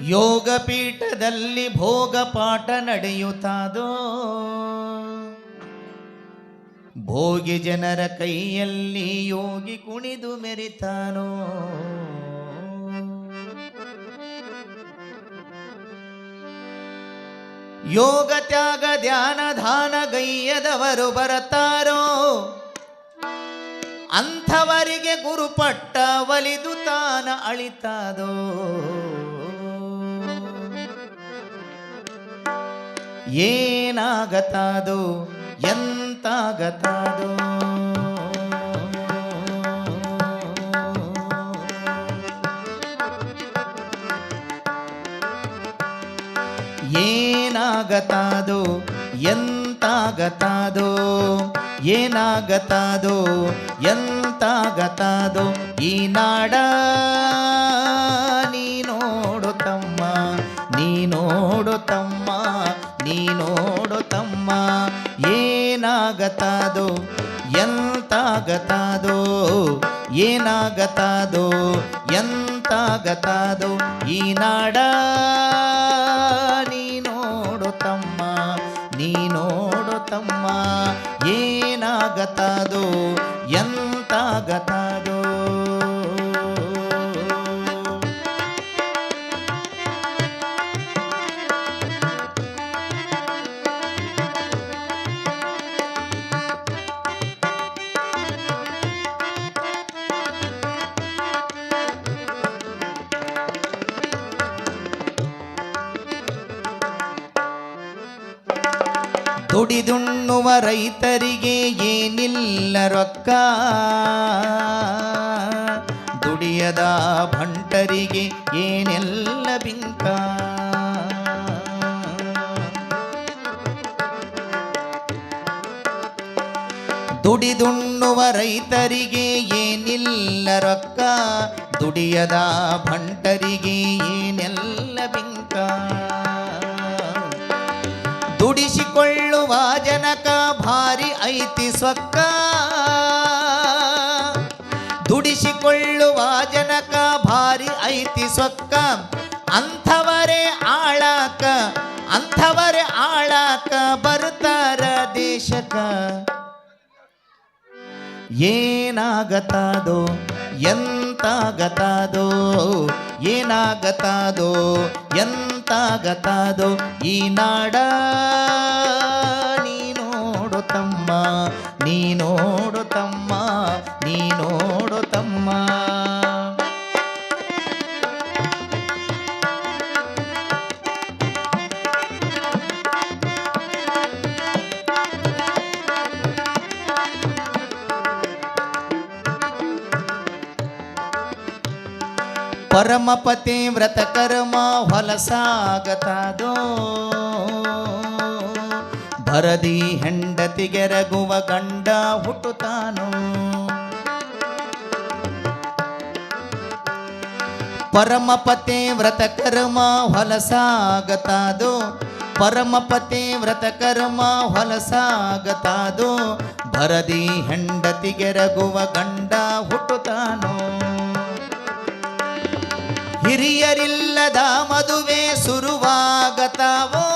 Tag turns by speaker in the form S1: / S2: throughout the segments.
S1: ಯೋಗ ಪೀಠದಲ್ಲಿ ಭೋಗ ಪಾಠ ನಡೆಯುತ್ತಾದೋ? ಭೋಗಿ ಜನರ ಕೈಯಲ್ಲಿ ಯೋಗಿ ಕುಣಿದು ಮೆರಿತಾನೋ? ಯೋಗ ತ್ಯಾಗ, ಧ್ಯಾನ, ಧಾನ ಗೈಯದವರು ಬರತಾರೋ? ಅಂಥವರಿಗೆ ಗುರುಪಟ್ಟ ಒಲಿದು ತಾನ ಅಳಿತಾದೋ? ಏನಾಗತಾದೋ ಎಂತಾಗತಾದು. ಏನಾಗತಾದು ಎಂತಾಗತಾದು. ಏನಾಗತಾದು ಎಂತಾಗತಾದು. ಈ ನಾಡ ಏನಾಗತಾದೋ? ಎಂತಾಗತಾದೋ? ಏನಾಗತಾದೋ? ಎಂತಾಗತಾದೋ? ಈ ನಾಡ ನೀ ನೋಡು ತಮ್ಮ ನೀ ನೋಡು ತಮ್ಮ ಏನಾಗತಾದೋ? ಎಂತಾಗತಾದೋ? ದುಡಿದುಣ್ಣುವ ರೈತರಿಗೆ ಏನಿಲ್ಲ ರೊಕ್ಕ? ದುಡಿಯದ ಭಂಟರಿಗೆ ಏನೆಲ್ಲ ಬಿಂಕ? ದುಡಿದುಣ್ಣುವ ರೈತರಿಗೆ ಏನಿಲ್ಲ ರೊಕ್ಕ? ದುಡಿಯದ ಭಂಟರಿಗೆ ಏನೆಲ್ಲ ಬಿಂಕ? ದುಡಿಸಿಕೊಳ್ಳುವ ಜನಕ ಭಾರಿ ಐತಿ ಸೊಕ್ಕ ದುಡಿಸಿಕೊಳ್ಳುವ ಜನಕ ಭಾರಿ ಐತಿ ಸೊಕ್ಕ ಅಂಥವರೇ ಆಳಾಕ ಅಂಥವರೇ ಆಳಾಕ ಬರ್ತಾರ ದೇಶಕ. ಏನಾಗತಾದೋ, ಎಂತಾಗತಾದೋ, ಏನಾಗತಾದೋ ಎಂತಾಗತಾದೋ ಈ ನಾಡ ನೀ ನೋಡು ತಮ್ಮ ನೀ ನೋಡು ಪರಮಪತಿ ವ್ರತ ಕರ್ಮ ಹೊಲಸಾಗತಾದೋ? ಭರದಿ ಹೆಂಡತಿಗೆರಗುವ ಗಂಡ ಹುಟ್ಟುತ್ತಾನು? ಪರಮಪತಿ ವ್ರತ ಕರ್ಮ ಹೊಲಸಾಗತಾದೋ? ಪರಮಪತಿ ವ್ರತ ಕರ್ಮ ಹೊಲಸಾಗತಾದೋ? ಭರದಿ ಹೆಂಡತಿಗೆರಗುವ ಗಂಡ ಹುಟ್ಟುತ್ತಾನೋ? ಹಿರಿಯರಿಲ್ಲದ ಮದುವೆ ಸುರುವಾಗತಾವೋ?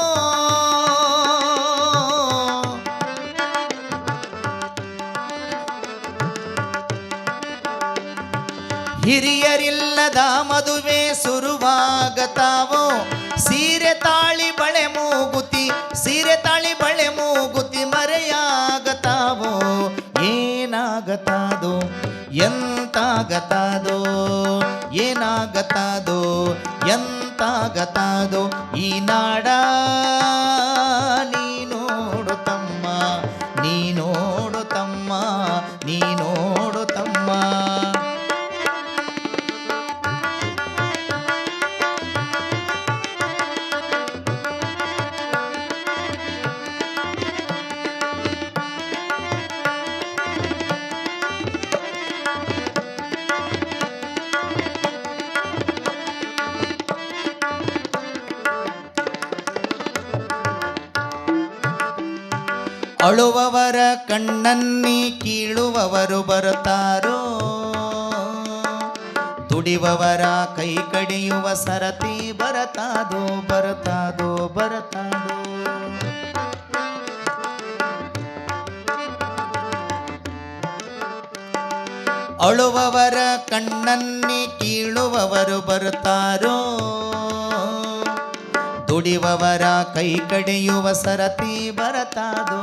S1: ಹಿರಿಯರಿಲ್ಲದ ಮದುವೆ ಸುರುವಾಗತಾವೋ? ಸೀರೆ ತಾಳಿ ಬಳೆ ಮೂಗುತಿ, ಸೀರೆ ತಾಳಿ ಬಳೆ ಮೂಗುತಿ ಮರೆಯಾಗತಾವೋ? ಏನಾಗತಾದೋ? ಎಂತಾಗತಾದೋ? ಏನಾಗತಾದೋ ಎಂತಾಗತಾದೋ ಈ ನಾಡ ಅಳುವವರ ಕಣ್ಣನ್ನಿ ಕೀಳುವವರು ಬರುತ್ತಾರೋ? ದುಡಿವವರ ಕೈ ಕಡಿಯುವ ಸರತಿ ಬರತಾದೋ ಬರತಾದೋ ಬರತಾದೋ? ಅಳುವವರ ಕಣ್ಣನ್ನಿ ಕೀಳುವವರು ಬರುತ್ತಾರೋ? ದುಡಿವವರ ಕೈ ಕಡಿಯುವ ಸರತಿ ಬರತಾದು?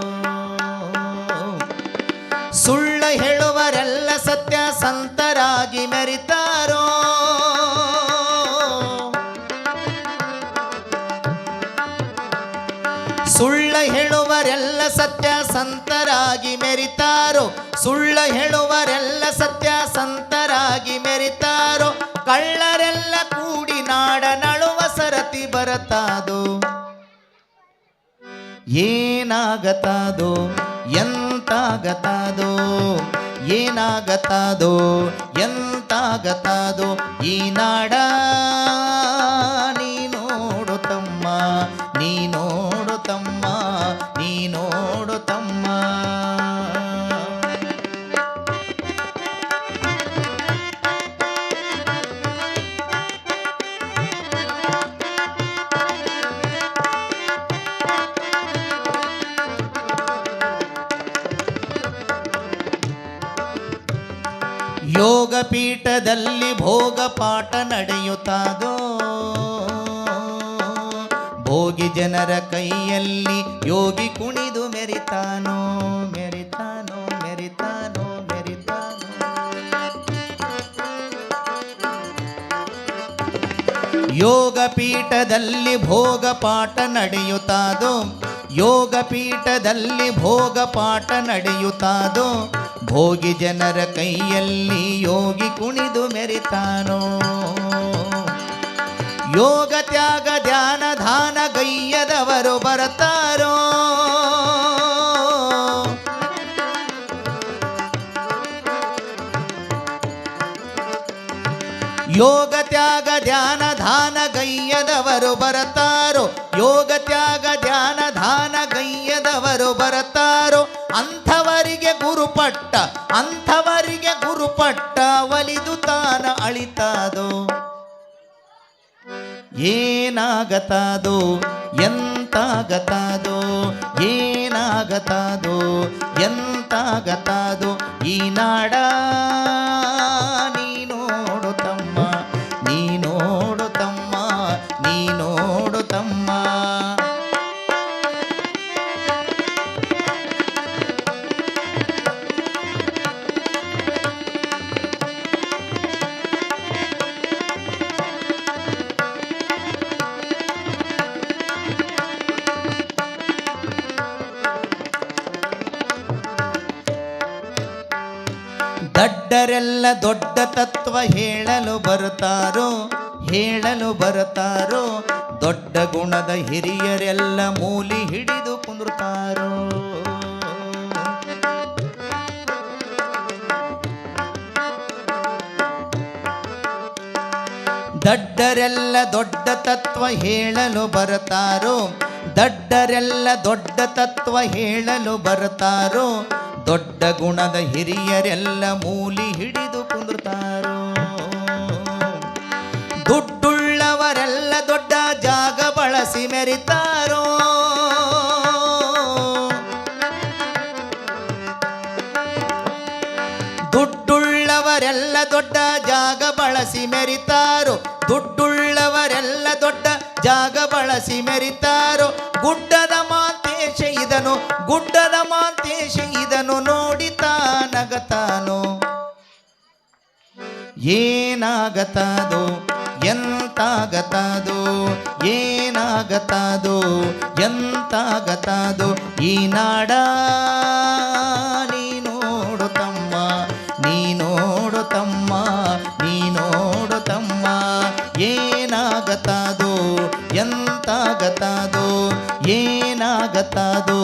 S1: ಸುಳ್ಳ ಹೇಳುವರೆಲ್ಲ ಸತ್ಯ ಸಂತರಾಗಿ ಮೆರಿತಾರೋ? ಸುಳ್ಳ ಹೇಳುವರೆಲ್ಲ ಸತ್ಯ ಸಂತರಾಗಿ ಮೆರಿತಾರೋ? ಸುಳ್ಳ ಹೇಳುವರೆಲ್ಲ ಸತ್ಯ ಸಂತರಾಗಿ ಮೆರಿತಾರೋ? ಕಳ್ಳರೆಲ್ಲ ಕೂಡಿ ನಾಡ ಸರತಿ ಬರತಾದೋ? ಏನಾಗತಾದೋ? ಎಂತಾಗತಾದೋ? ಏನಾಗತಾದೋ? ಎಂತಾಗತಾದೋ? ಈ ನಾಡ ಪೀಠದಲ್ಲಿ ಭೋಗ ಪಾಠ ನಡೆಯುತ್ತಾದೋ? ಭೋಗಿ ಜನರ ಕೈಯಲ್ಲಿ ಯೋಗಿ ಕುಣಿದು ಮೆರಿತಾನೋ ಮೆರಿತಾನೋ ಮೆರಿತಾನೋ ಮೆರಿತಾನೋ. ಯೋಗ ಪೀಠದಲ್ಲಿ ಭೋಗ ಪಾಠ ನಡೆಯುತ್ತಾದೋ? ಯೋಗ ಪೀಠದಲ್ಲಿ ಭೋಗ ಪಾಠ ನಡೆಯುತ್ತಾದೋ? ಭೋಗಿ ಜನರ ಕೈಯಲ್ಲಿ ಯೋಗಿ ಕುಣಿದು ಮೆರಿತಾನೋ? ಯೋಗ, ತ್ಯಾಗ, ಧ್ಯಾನ, ಧಾನ ಗೈಯದವರು ಬರತಾರೋ ಯೋಗ, ತ್ಯಾಗ, ಧ್ಯಾನ, ಧಾನ ಅಂಥವರಿಗೆ ಗುರುಪಟ್ಟ ಅಂಥವರಿಗೆ ಗುರುಪಟ್ಟ ಒಲಿದು ತಾನ ಅಳಿತಾದು? ಏನಾಗತಾದು? ಎಂತಾಗತಾದು? ಏನಾಗತಾದು? ಎಂತಾಗತಾದು? ಈ ನಾಡ ದಡ್ಡರೆಲ್ಲ ದೊಡ್ಡ ತತ್ವ ಹೇಳಲು ಬರುತ್ತಾರೋ ಹೇಳಲು ಬರುತ್ತಾರೋ, ದೊಡ್ಡ ಗುಣದ ಹಿರಿಯರೆಲ್ಲ ಮೂಲಿ ಹಿಡಿದು ಕುಂದುರ್ತಾರೋ? ದಡ್ಡರೆಲ್ಲ ದೊಡ್ಡ ತತ್ವ ಹೇಳಲು ಬರುತ್ತಾರೋ, ದಡ್ಡರೆಲ್ಲ ದೊಡ್ಡ ತತ್ವ ಹೇಳಲು ಬರುತ್ತಾರೋ ದೊಡ್ಡ ಗುಣದ ಹಿರಿಯರೆಲ್ಲ ಮೂಲಿ ಹಿಡಿದು ಕುಂದುರ್ತಾರೋ? ದುಡ್ಡುಳ್ಳವರೆಲ್ಲ ದೊಡ್ಡ ಜಾಗ ಬಳಸಿ ಮೆರಿತಾರೋ? ದುಡ್ಡುಳ್ಳವರೆಲ್ಲ ದೊಡ್ಡ ಜಾಗ ಬಳಸಿ ಮೆರಿತಾರೋ? ದುಡ್ಡುಳ್ಳವರೆಲ್ಲ ದೊಡ್ಡ ಜಾಗ ಬಳಸಿ ಮೆರಿತಾರೋ? ಗುಡ್ಡದ ಮಾತೇಶ ಇದನು ಗುಡ್ಡದ ಮಾತೇಶ ಇದನು ನೋಡಿತಾ ನಗತಾನೋ ಏನಾಗತಾದೋ ಎಂತಾಗತಾದು ಏನಾಗತಾದು ಎಂತಾಗತಾದು ಈ ನಾಡ ನೀ ಏನಾಗತ್ತದು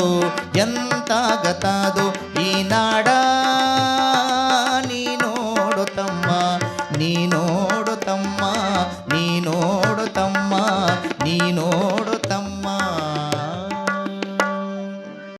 S1: ಎಂತಾಗತ್ತದು ಈ ನಾಡ.